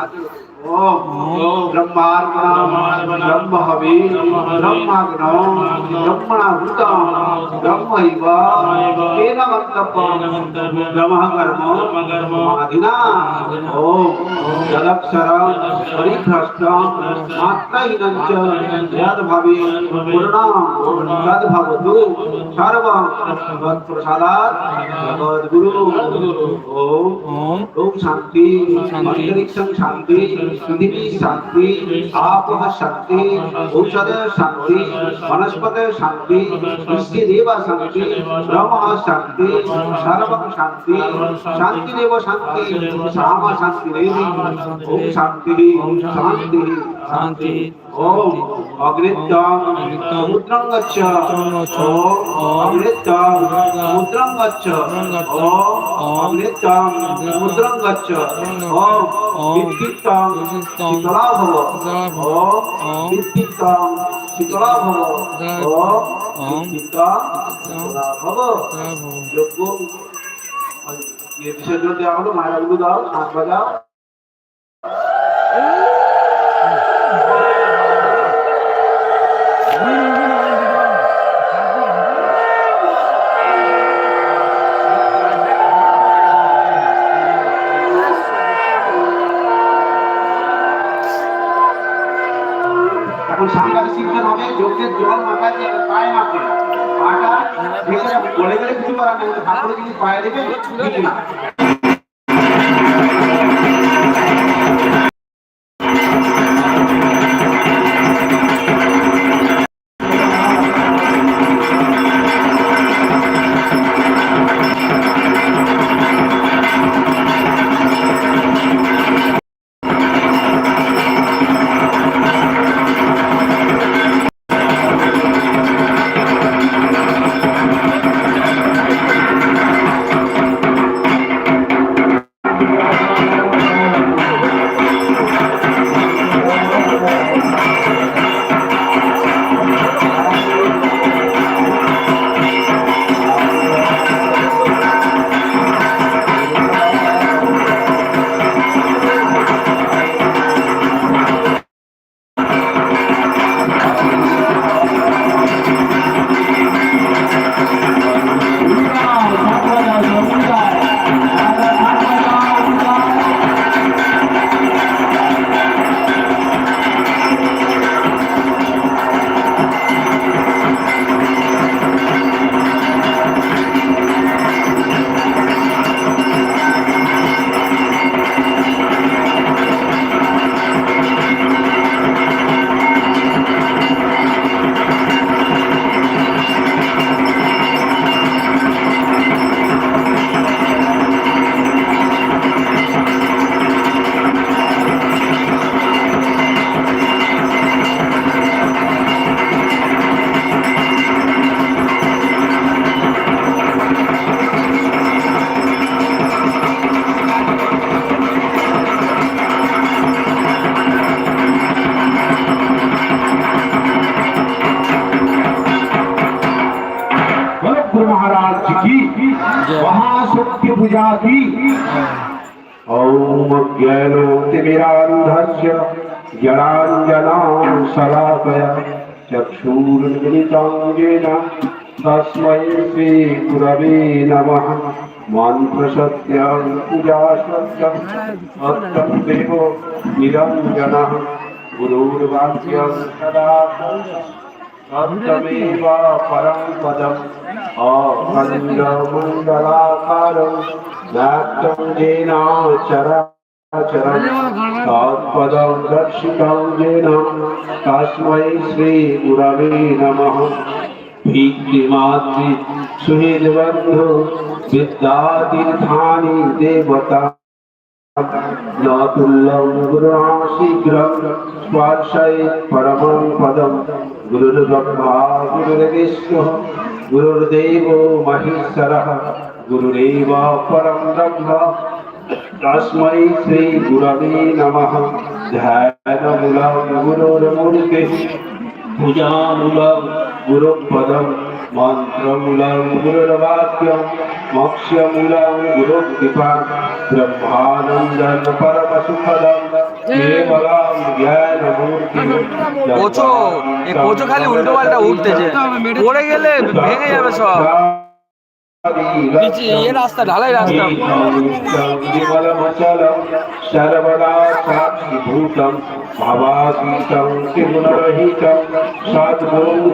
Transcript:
তা মদধাতু মদধাতু ওম এ ধাম্যে দেবী সরস্বতী সরস্বতী মদধাতু মদধাতু ওম এ ধাম্যে অঞ্জিন দেববাদতা পুষ্কর ভজো হাত জোড়ো করুন হাত জোড়ো করুন। ওম ব্রহ্মার্পণম ব্রহ্ম হবি शक्ति पृथ्वी शक्ति आप शक्ति औषध शक्ति वनस्पत शक्ति कृषि देव शक्ति ब्रह्म शक्ति सर्व शक्ति शांति देव शांति श्याम शांति देवी ओम शांति शांति शांति ओम अग्नित्यम समुद्रं गच्छ ओम अग्नित्यम समुद्रं गच्छ ओम अग्नित्यम समुद्रं गच्छ ओम विद्युत्तं शीतला भव ओम विद्युत्तं शीतला भव ओम विद्युत्तं शीतला भव যোগ্য বিসর্জন দেওয়া হলো মায়ের আলু দাও নাচ বাজাও এখন সাংঘাত শিক্ষণ হবে জল দিয়ে পায়ে মাপে পাটা ভেতরে গেলে কিছু করার নেই ঠাকুর যদি পায়ে দেবে की महाशक्ति पूजा की। ओम ज्ञानोतिमिरान्धस्य ज्ञानाञ्जनां शलाकया चक्षुर्मिलितं येन तस्मै श्रीगुरवे नमः। मन्त्रसत्यं पूजासत्यं सत्यं देवो निरञ्जनः। गुरुर्वाक्यं सदा सत्यमेव परं पदम्। अखण्डमण्डलाकारं व्याप्तं येन चराचरं तत्पदं दर्शितं येन तस्मै श्रीगुरवे नमः। भीतिमातृ सुहृद्बन्धु विद्यातीर्थानि देवता न तुल्यं गुरुणां शीघ्रं परमं पदं गुरुर्ब्रह्मा गुरुर्विष्णुः। गुरुर्देव महेश्वरः गुरुरेव परं ब्रह्म तस्मै श्रीगुरवे नमः। ध्यानमूलं गुरुर्मूर्तिः पूजामूलं गुरुपदं मन्त्रमूलं गुरुर्वाक्यं मोक्षमूलं गुरुकृपा ब्रह्मानन्दं परमसुखदं केवलं ज्ञानमूर्तिं কোচো এই কোচো খালি উল্টো পাল্টা উঠতেছে পড়ে গেলে ভেঙে যাবে সব পিছিয়ে এ রাস্তা ঢালাই রাস্তা विमलमचलं सर्वदा साक्षिभूतं भवातीतं त्रिगुणरहितं सद्गुरुं